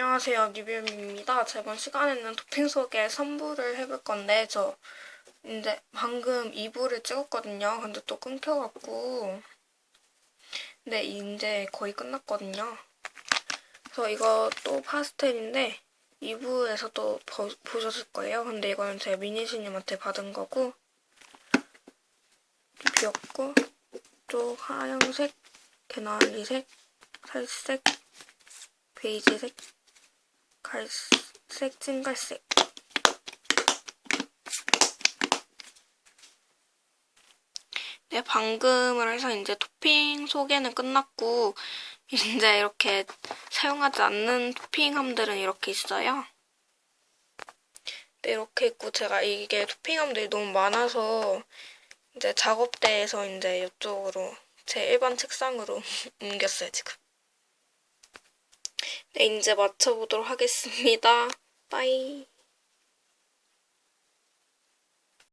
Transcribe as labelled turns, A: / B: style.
A: 안녕하세요 뉴비엠입니다. 저번 시간에는 토핑 속에 선부를 해볼 건데 저 이제 방금 2부를 찍었거든요. 근데 또 끊겨갖고 근데 이제 거의 끝났거든요. 그래서 이거 또 파스텔인데 2부에서 또 보, 보셨을 거예요. 근데 이거는 제 미니시님한테 받은 거고 비었고 또 하얀색, 개나리색, 살색, 베이지색, 갈색, 찐갈색. 네, 방금을 해서 이제 토핑 소개는 끝났고, 이제 이렇게 사용하지 않는 토핑함들은 이렇게 있어요. 네, 이렇게 있고, 제가 이게 토핑함들이 너무 많아서, 이제 작업대에서 이제 이쪽으로, 제 일반 책상으로 옮겼어요, 지금. 네, 이제 맞춰보도록 하겠습니다. 빠이.